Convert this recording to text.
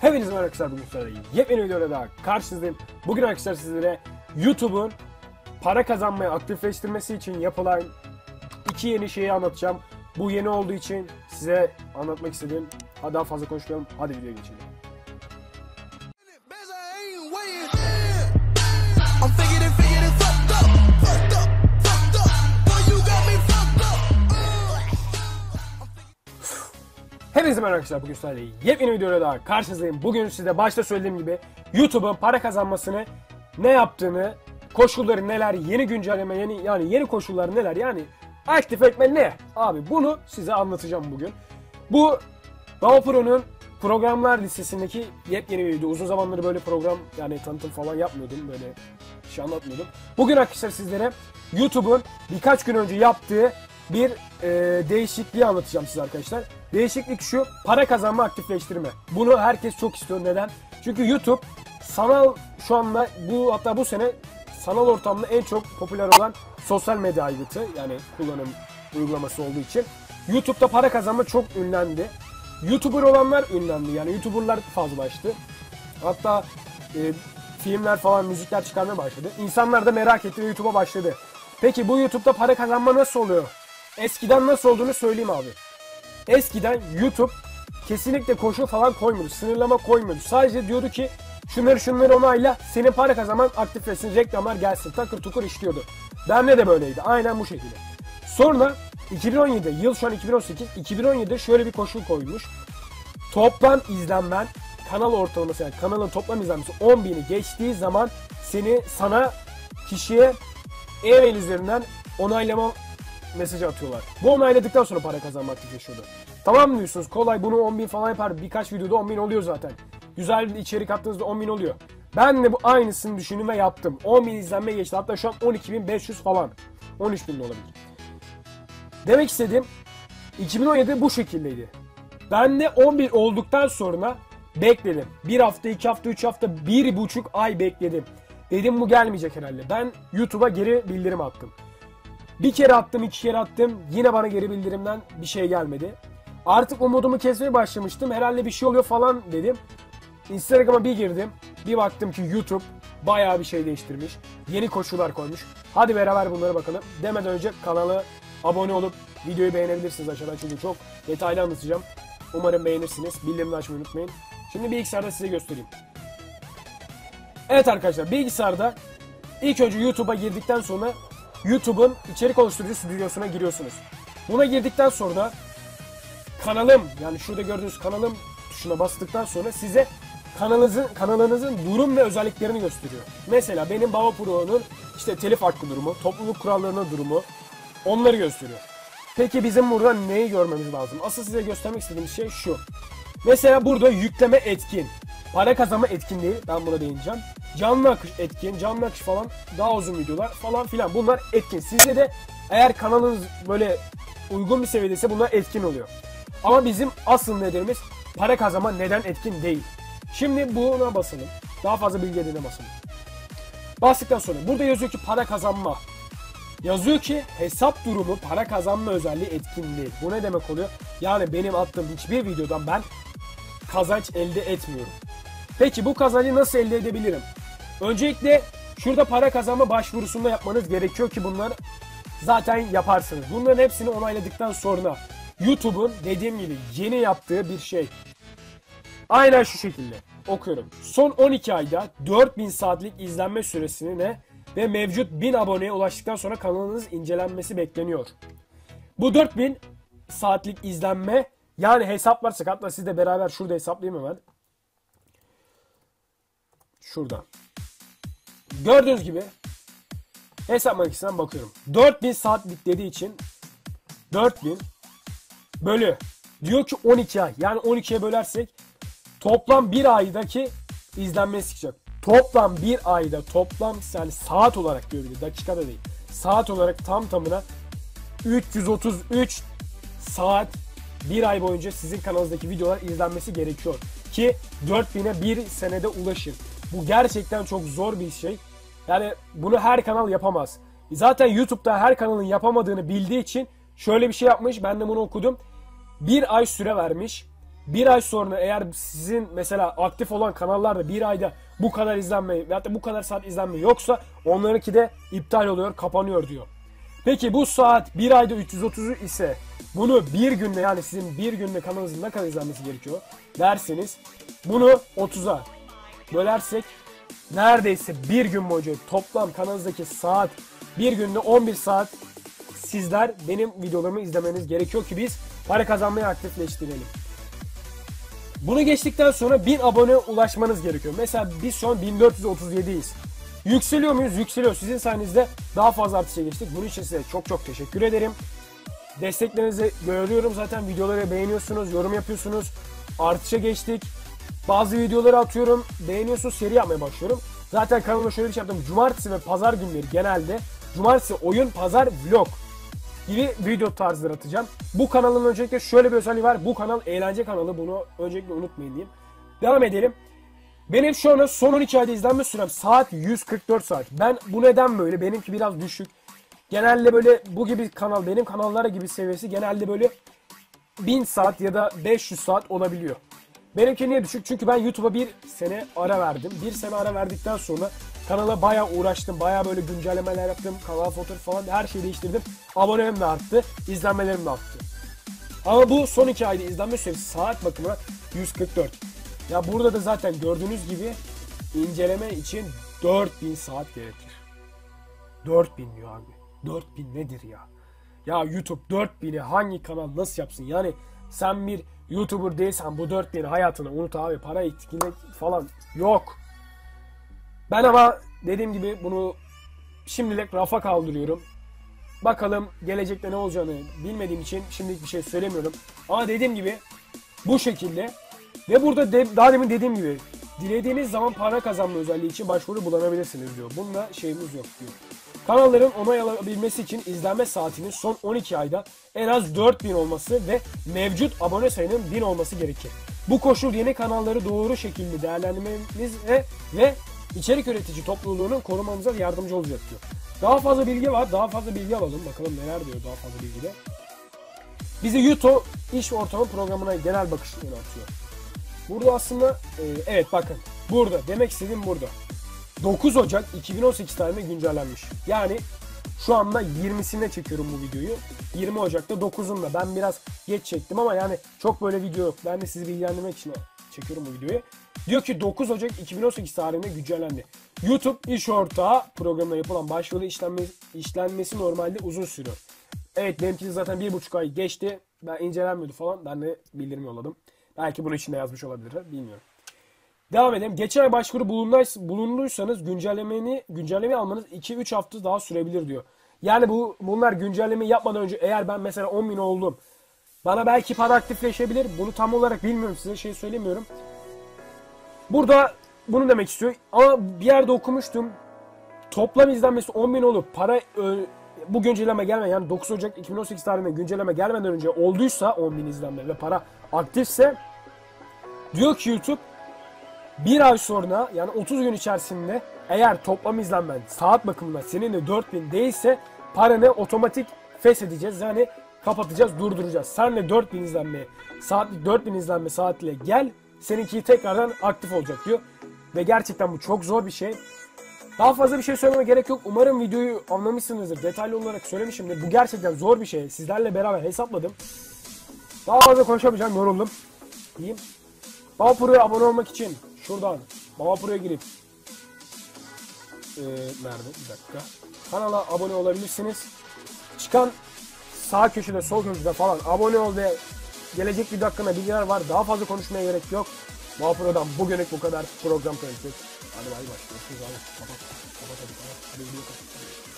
Hepinize merhaba arkadaşlar bugün sizlerle yepyeni videoda daha karşınızdayım. Bugün arkadaşlar sizlere YouTube'un para kazanmayı aktifleştirmesi için yapılan iki yeni şeyi anlatacağım. Bu yeni olduğu için size anlatmak istedim. Hadi daha fazla konuşmayalım. Hadi videoya geçelim. Hepinize merhaba arkadaşlar bugün sizlerle yepyeni videoda daha karşınızdayım. Bugün size başta söylediğim gibi YouTube'un para kazanmasını ne yaptığını, koşulları neler, yeni güncelleme, yeni yani yeni koşullar neler yani aktif etme ne? Abi bunu size anlatacağım bugün. Bu Pro'nun programlar listesindeki yepyeni bir video. Uzun zamandır böyle program yani tanıtım falan yapmıyordum. Böyle şey anlatmıyordum. Bugün arkadaşlar sizlere YouTube'un birkaç gün önce yaptığı bir e, değişikliği anlatacağım size arkadaşlar. Değişiklik şu, para kazanma aktifleştirme. Bunu herkes çok istiyor. Neden? Çünkü YouTube sanal şu anda bu hatta bu sene sanal ortamda en çok popüler olan sosyal medya aygıtı yani kullanım uygulaması olduğu için YouTube'da para kazanma çok ünlendi. YouTuber olanlar ünlendi yani YouTuber'lar fazlalaştı. Hatta e, filmler falan müzikler çıkarmaya başladı. İnsanlar da merak etti ve YouTube'a başladı. Peki bu YouTube'da para kazanma nasıl oluyor? Eskiden nasıl olduğunu söyleyeyim abi. Eskiden YouTube kesinlikle koşul falan koymuyordu. Sınırlama koymuyordu. Sadece diyordu ki şunları şunları onayla senin para kazanman aktifleşsin reklamlar gelsin takır tukur işliyordu. Bende de böyleydi. Aynen bu şekilde. Sonra 2017 yıl şu an 2018 2017'de şöyle bir koşul koymuş. Toplam izlenmen kanal ortalaması yani kanalın toplam izlenmesi 10 bini geçtiği zaman seni sana kişiye e-mail üzerinden onaylama mesajı atıyorlar. Bu onayladıktan sonra para kazanmak aktifleşiyordu. Tamam diyorsunuz kolay bunu 10 bin falan yapar. Birkaç videoda 10 bin oluyor zaten. Güzel bir içerik attığınızda 10 bin oluyor. Ben de bu aynısını düşündüm ve yaptım. 10 bin izlenme geçti. Hatta şu an 12.500 falan. 13 bin olabilir. Demek istediğim 2017 bu şekildeydi. Ben de 11 olduktan sonra bekledim. Bir hafta, iki hafta, üç hafta, bir buçuk ay bekledim. Dedim bu gelmeyecek herhalde. Ben YouTube'a geri bildirim attım. Bir kere attım, iki kere attım. Yine bana geri bildirimden bir şey gelmedi. Artık umudumu kesmeye başlamıştım. Herhalde bir şey oluyor falan dedim. Instagram'a bir girdim. Bir baktım ki YouTube bayağı bir şey değiştirmiş. Yeni koşullar koymuş. Hadi beraber bunlara bakalım. Demeden önce kanala abone olup videoyu beğenebilirsiniz aşağıdan çünkü çok detaylı anlatacağım. Umarım beğenirsiniz. Bildirimleri açmayı unutmayın. Şimdi bilgisayarda size göstereyim. Evet arkadaşlar bilgisayarda ilk önce YouTube'a girdikten sonra YouTube'un içerik oluşturucu stüdyosuna giriyorsunuz. Buna girdikten sonra da kanalım yani şurada gördüğünüz kanalım tuşuna bastıktan sonra size kanalınızın kanalınızın durum ve özelliklerini gösteriyor. Mesela benim Baba Pro'nun işte telif hakkı durumu, topluluk kurallarının durumu onları gösteriyor. Peki bizim burada neyi görmemiz lazım? Asıl size göstermek istediğim şey şu. Mesela burada yükleme etkin. Para kazanma etkin değil. Ben buna değineceğim. Canlı akış etkin. Canlı akış falan. Daha uzun videolar falan filan. Bunlar etkin. Sizde de eğer kanalınız böyle uygun bir seviyedeyse bunlar etkin oluyor. Ama bizim asıl nedenimiz para kazanma neden etkin değil. Şimdi buna basalım. Daha fazla bilgi edine basalım. Bastıktan sonra burada yazıyor ki para kazanma. Yazıyor ki hesap durumu para kazanma özelliği etkin değil. Bu ne demek oluyor? Yani benim attığım hiçbir videodan ben kazanç elde etmiyorum. Peki bu kazancı nasıl elde edebilirim? Öncelikle şurada para kazanma başvurusunda yapmanız gerekiyor ki bunlar zaten yaparsınız. Bunların hepsini onayladıktan sonra YouTube'un dediğim gibi yeni yaptığı bir şey. Aynen şu şekilde okuyorum. Son 12 ayda 4000 saatlik izlenme süresine ve mevcut 1000 aboneye ulaştıktan sonra kanalınız incelenmesi bekleniyor. Bu 4000 saatlik izlenme yani hesaplarsak hatta siz de beraber şurada hesaplayayım hemen. Şurada. Gördüğünüz gibi hesap makinesinden bakıyorum. 4000 saatlik dediği için 4000 bölü diyor ki 12 ay. Yani 12'ye bölersek toplam bir aydaki izlenmesi çıkacak. Toplam bir ayda toplam yani saat olarak diyor bir de dakikada değil. Saat olarak tam tamına 333 saat bir ay boyunca sizin kanalınızdaki videolar izlenmesi gerekiyor. Ki 4000'e bir senede ulaşın. Bu gerçekten çok zor bir şey. Yani bunu her kanal yapamaz. Zaten YouTube'da her kanalın yapamadığını bildiği için şöyle bir şey yapmış. Ben de bunu okudum. Bir ay süre vermiş. bir ay sonra eğer sizin mesela aktif olan kanallarda bir ayda bu kadar izlenme veyahut da bu kadar saat izlenme yoksa onlarınki de iptal oluyor, kapanıyor diyor. Peki bu saat bir ayda 330 ise bunu bir günde yani sizin bir günde kanalınızın ne kadar izlenmesi gerekiyor derseniz bunu 30'a bölersek neredeyse bir gün boyunca toplam kanalınızdaki saat bir günde 11 saat sizler benim videolarımı izlemeniz gerekiyor ki biz para kazanmayı aktifleştirelim. Bunu geçtikten sonra 1000 abone ulaşmanız gerekiyor. Mesela biz şu an 1437'yiz. Yükseliyor muyuz? Yükseliyor. Sizin sayenizde daha fazla artışa geçtik. Bunun için size çok çok teşekkür ederim. Desteklerinizi görüyorum zaten. Videoları beğeniyorsunuz, yorum yapıyorsunuz. Artışa geçtik. Bazı videoları atıyorum. Beğeniyorsunuz, seri yapmaya başlıyorum. Zaten kanalıma şöyle bir şey yaptım. Cumartesi ve pazar günleri genelde Cumartesi oyun, pazar vlog gibi video tarzları atacağım. Bu kanalın öncelikle şöyle bir özelliği var. Bu kanal eğlence kanalı. Bunu öncelikle unutmayın diyeyim. Devam edelim. Benim şu anda son 12 ayda izlenme sürem saat 144 saat. Ben bu neden böyle? Benimki biraz düşük. Genelde böyle bu gibi kanal benim kanallara gibi seviyesi genelde böyle 1000 saat ya da 500 saat olabiliyor. Benimki niye düşük? Çünkü ben YouTube'a bir sene ara verdim. Bir sene ara verdikten sonra kanala bayağı uğraştım. Bayağı böyle güncellemeler yaptım. Kanal fotoğrafı falan her şeyi değiştirdim. Abonem de arttı. izlenmelerim de arttı. Ama bu son iki ayda izlenme süresi saat bakımı 144. Ya burada da zaten gördüğünüz gibi inceleme için 4000 saat gerekir. 4000 diyor abi. 4000 nedir ya? Ya YouTube 4000'i hangi kanal nasıl yapsın? Yani sen bir YouTuber değilsen bu 4000'i hayatını unut abi. Para etkilemek falan yok. Ben ama dediğim gibi bunu şimdilik rafa kaldırıyorum. Bakalım gelecekte ne olacağını bilmediğim için şimdilik bir şey söylemiyorum. Ama dediğim gibi bu şekilde ve burada de, daha demin dediğim gibi dilediğiniz zaman para kazanma özelliği için başvuru bulunabilirsiniz diyor. Bununla şeyimiz yok diyor. Kanalların onay alabilmesi için izlenme saatinin son 12 ayda en az 4000 olması ve mevcut abone sayının 1000 olması gerekir. Bu koşul yeni kanalları doğru şekilde değerlendirmemiz ve, içerik üretici topluluğunu korumamıza yardımcı olacak diyor. Daha fazla bilgi var. Daha fazla bilgi alalım. Bakalım neler diyor daha fazla bilgide. Bizi YouTube iş ortamı programına genel bakış yöneltiyor. Burada aslında e, evet bakın burada demek istediğim burada. 9 Ocak 2018 tarihinde güncellenmiş. Yani şu anda 20'sinde çekiyorum bu videoyu. 20 Ocak'ta 9'unda. Ben biraz geç çektim ama yani çok böyle video yok. Ben de sizi bilgilendirmek için çekiyorum bu videoyu. Diyor ki 9 Ocak 2018 tarihinde güncellendi. YouTube iş ortağı programına yapılan başvuru işlenmesi, işlenmesi normalde uzun sürüyor. Evet benimki de zaten bir buçuk ay geçti. Ben incelenmiyordu falan. Ben de bildirim yolladım. Belki bunun içinde yazmış olabilir. Bilmiyorum. Devam edelim. Geçen ay başvuru bulunduysanız güncellemeni güncelleme almanız 2-3 hafta daha sürebilir diyor. Yani bu bunlar güncelleme yapmadan önce eğer ben mesela 10 bin oldum bana belki para aktifleşebilir. Bunu tam olarak bilmiyorum size şey söylemiyorum. Burada bunu demek istiyor. Ama bir yerde okumuştum. Toplam izlenmesi 10 bin olup para ö, bu güncelleme gelme yani 9 Ocak 2018 tarihinde güncelleme gelmeden önce olduysa 10 bin izlenme ve para aktifse diyor ki YouTube bir ay sonra yani 30 gün içerisinde eğer toplam izlenmen saat bakımından senin de 4000 değilse paranı otomatik feshedeceğiz. Yani kapatacağız, durduracağız. Sen de 4000 izlenme, saat 4000 izlenme saatiyle gel. Seninki tekrardan aktif olacak diyor. Ve gerçekten bu çok zor bir şey. Daha fazla bir şey söylememe gerek yok. Umarım videoyu anlamışsınızdır. Detaylı olarak söylemişimdir. Bu gerçekten zor bir şey. Sizlerle beraber hesapladım. Daha fazla konuşamayacağım. Yoruldum. Diyeyim. Pro'ya abone olmak için şuradan Baba girip ee, nerede? Bir dakika. Kanala abone olabilirsiniz. Çıkan sağ köşede sol köşede falan abone ol ve gelecek video hakkında bilgiler var. Daha fazla konuşmaya gerek yok. Baba Pro'dan bugünlük bu kadar program kalitesi. Hadi bay. Görüşürüz abi. Kapat. Kapat hadi kapat. Hadi video kapat.